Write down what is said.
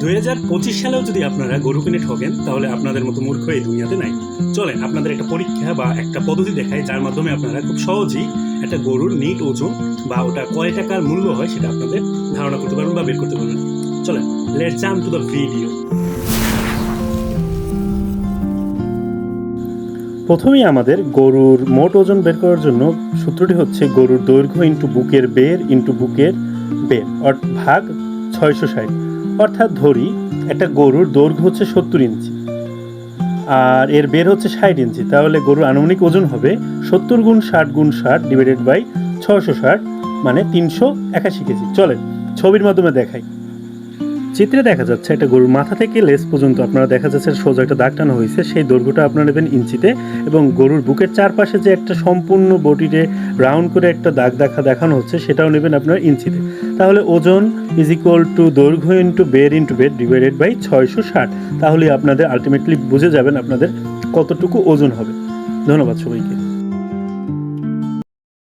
দুই হাজার পঁচিশ সালেও যদি আপনারা গরু কিনে ঠকেন তাহলে আপনাদের মতো মূর্খ এই দুনিয়াতে নাই। চলেন, আপনাদের একটা পরীক্ষা বা একটা পদ্ধতি দেখায় যার মাধ্যমে আপনারা খুব সহজেই একটা গরুর নিট, ওজন বা ওটা কয় টাকার মূল্য হয় সেটা আপনাদের ধারণা করতে পারবেন বা বের করতে পারবেন। চলেন let jump to the video প্রথমেই আমাদের গরুর মোট ওজন বের করার জন্য সূত্রটি হচ্ছে গরুর দৈর্ঘ্য ইন্টু বুকের বের ইন্টু বুকের বের অর্থ ভাগ ছয়শো ষাট। অর্থাৎ ধরি, একটা গরুর দৈর্ঘ্য হচ্ছে সত্তর ইঞ্চি আর এর বের হচ্ছে ষাট ইঞ্চি। তাহলে গরুর আনুমানিক ওজন হবে সত্তর গুণ ষাট গুণ ষাট ডিভাইডেড বাই ছশো ষাট মানে তিনশো একাশি কেজি। চলে ছবির মাধ্যমে দেখাই। চিত্রে দেখা যাচ্ছে একটা গরুর মাথা থেকে লেস পর্যন্ত আপনারা দেখা যাচ্ছে সোজা একটা দাগ টানা হয়েছে। সেই দৈর্ঘ্যটা আপনারা নেবেন ইঞ্চিতে এবং গরুর বুকের চারপাশে যে একটা সম্পূর্ণ বডিতে রাউন্ড করে একটা দাগ দেখা দেখানো হচ্ছে, সেটাও নেবেন আপনার ইঞ্চিতে। তাহলে ওজন ইজ ইকুয়াল টু দৈর্ঘ্য ইন্টু বেড ইন্টু বের ডিভাইডেড বাই ছয়শো ষাট। তাহলে আপনাদের আলটিমেটলি বুঝে যাবেন আপনাদের কতটুকু ওজন হবে। ধন্যবাদ সবাইকে।